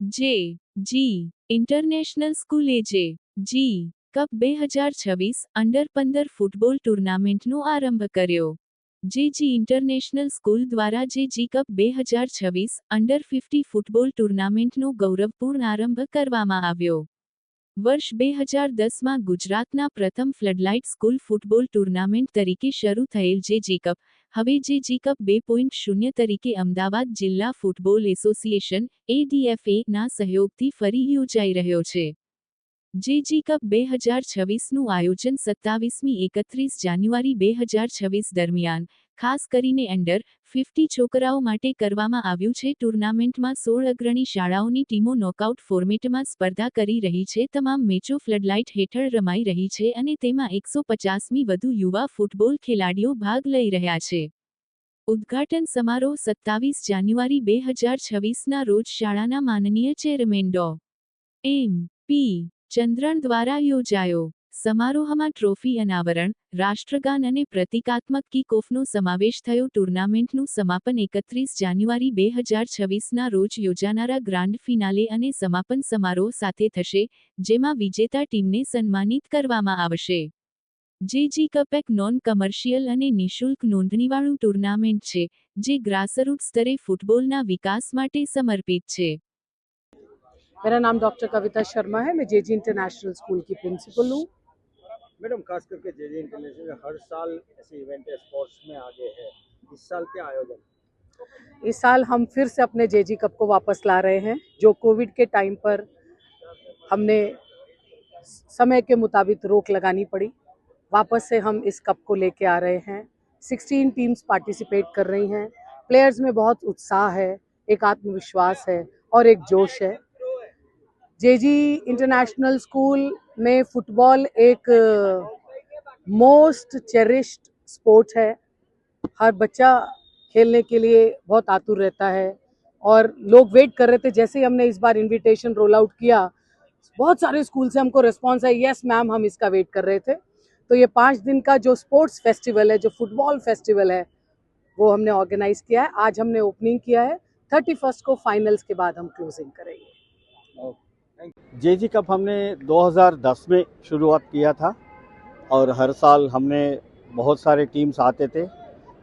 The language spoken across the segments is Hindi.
જે, જી ઇન્ટરનેશનલ સ્કૂલે જે, જી કપ બે હજાર છવ્વીસ અંડર પંદર ફૂટબોલ ટુર્નામેન્ટનો આરંભ કર્યો. જે જી ઇન્ટરનેશનલ સ્કૂલ દ્વારા જે જી કપ બે હજાર છવ્વીસ અંડર ફિફ્ટી ફૂટબોલ ટુર્નામેન્ટનો ગૌરવપૂર્ણ આરંભ કરવામાં આવ્યો. વર્ષ બે હજાર દસમાં ગુજરાતના પ્રથમ ફ્લડલાઇટ સ્કૂલ ફૂટબોલ ટુર્નામેન્ટ તરીકે શરૂ થયેલ જે જી કપ હવે જે જી કપ બે પોઈન્ટ શૂન્ય તરીકે અમદાવાદ જિલ્લા ફૂટબોલ એસોસિએશન એડીએફએ ના સહયોગથી ફરી યોજાઈ રહ્યો છે. જે જી કપ બે હજાર છવ્વીસનું આયોજન સત્તાવીસમી એકત્રીસ જાન્યુઆરી બે હજાર છવ્વીસ દરમિયાન ખાસ કરીને અંડર ફિફ્ટી છોકરાઓ માટે કરવામાં આવ્યું છે. ટુર્નામેન્ટમાં સોળ અગ્રણી શાળાઓની ટીમો નોકઆઉટ ફોર્મેટમાં સ્પર્ધા કરી રહી છે. તમામ મેચો ફ્લડલાઇટ હેઠળ રમાઈ રહી છે અને તેમાં એકસો પચાસમી વધુ યુવા ફૂટબોલ ખેલાડીઓ ભાગ લઈ રહ્યા છે. ઉદ્ઘાટન સમારોહ સત્તાવીસ જાન્યુઆરી બે હજાર છવ્વીસના રોજ શાળાના માનનીય ચેરમેન ડો. એમ. પી. ચંદ્રણ દ્વારા યોજાયો. સમારોહમાં ટ્રોફી અનાવરણ રાષ્ટ્રગાન અને પ્રતિકાત્મક કિક ઓફનો સમાવેશ થયો ટુર્નામેન્ટનું સમાપન એકત્રીસ જાન્યુઆરી બે હજાર છવ્વીસના રોજ યોજાનારા ગ્રાન્ડ ફિનાલે અને સમાપન સમારોહ સાથે થશે જેમાં વિજેતા ટીમને સન્માનિત કરવામાં આવશે જે જી કપ એક નોન કમર્શિયલ અને નિઃશુલ્ક નોંધણીવાળું ટુર્નામેન્ટ છે જે ગ્રાસરૂટ સ્તરે ફૂટબોલના વિકાસ માટે સમર્પિત છે मेरा नाम डॉक्टर कविता शर्मा है मैं जेजी इंटरनेशनल स्कूल की प्रिंसिपल हूँ मैडम, खास करके जे इंटरनेशनल हर साल ऐसे इवेंट है स्पोर्ट्स में आगे है। इस साल क्या आयोजन? इस साल हम फिर से अपने जे जी कप को वापस ला रहे हैं, जो कोविड के टाइम पर हमने समय के मुताबिक रोक लगानी पड़ी। वापस से हम इस कप को लेके आ रहे हैं। 16 टीम्स पार्टिसिपेट कर रही हैं। प्लेयर्स में बहुत उत्साह है, एक आत्मविश्वास है और एक जोश है। जेजी इंटरनेशनल स्कूल में फुटबॉल एक मोस्ट चेरिश्ड स्पोर्ट है। हर बच्चा खेलने के लिए बहुत आतुर रहता है और लोग वेट कर रहे थे। जैसे ही हमने इस बार इनविटेशन रोल आउट किया, बहुत सारे स्कूल से हमको रिस्पॉन्स है यस मैम हम इसका वेट कर रहे थे। तो ये पाँच दिन का जो स्पोर्ट्स फेस्टिवल है, जो फुटबॉल फेस्टिवल है, वो हमने ऑर्गेनाइज किया है। आज हमने ओपनिंग किया है। थर्टी फ़र्स्ट को फाइनल्स के बाद हम क्लोजिंग करेंगे। जे जी कप हमने 2010 में शुरुआत किया था और हर साल हमने बहुत सारे टीम्स आते थे।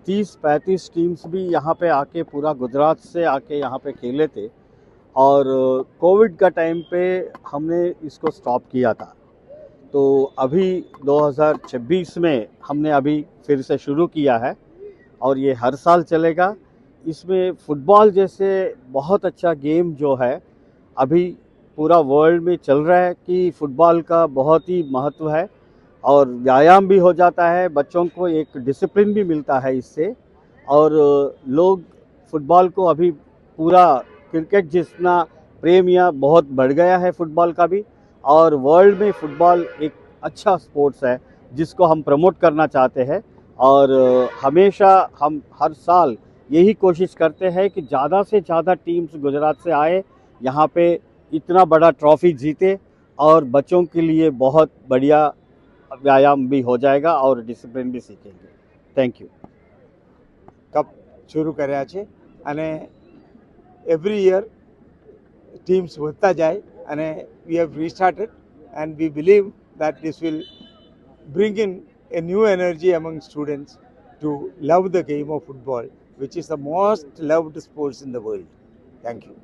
30-35 टीम्स भी यहाँ पे आके पूरा गुजरात से आके यहाँ पे खेले थे और कोविड का टाइम पे हमने इसको स्टॉप किया था। तो अभी 2026 में हमने अभी फिर से शुरू किया है और ये हर साल चलेगा। इसमें फुटबॉल जैसे बहुत अच्छा गेम जो है, अभी पूरा वर्ल्ड में चल रहा है कि फुटबॉल का बहुत ही महत्व है और व्यायाम भी हो जाता है, बच्चों को एक डिसिप्लिन भी मिलता है इससे और लोग फुटबॉल को अभी पूरा क्रिकेट जितना प्रेम या बहुत बढ़ गया है फुटबॉल का भी और वर्ल्ड में फुटबॉल एक अच्छा स्पोर्ट्स है जिसको हम प्रमोट करना चाहते हैं और हमेशा हम हर साल यही कोशिश करते हैं कि ज़्यादा से ज़्यादा टीम्स गुजरात से आए, यहाँ पे इतना बड़ा ट्रॉफी जीते और बच्चों के लिए बहुत बढ़िया व्यायाम भी हो जाएगा और डिसिप्लिन भी सीखेंगे थैंक यू કપ શરૂ કર્યા છે અને એવરી યર ટીમ્સ વધતા જાય અને we have restarted and we believe that this will bring in a new energy among students to love the game of football, which is the most loved sports in the world. Thank you.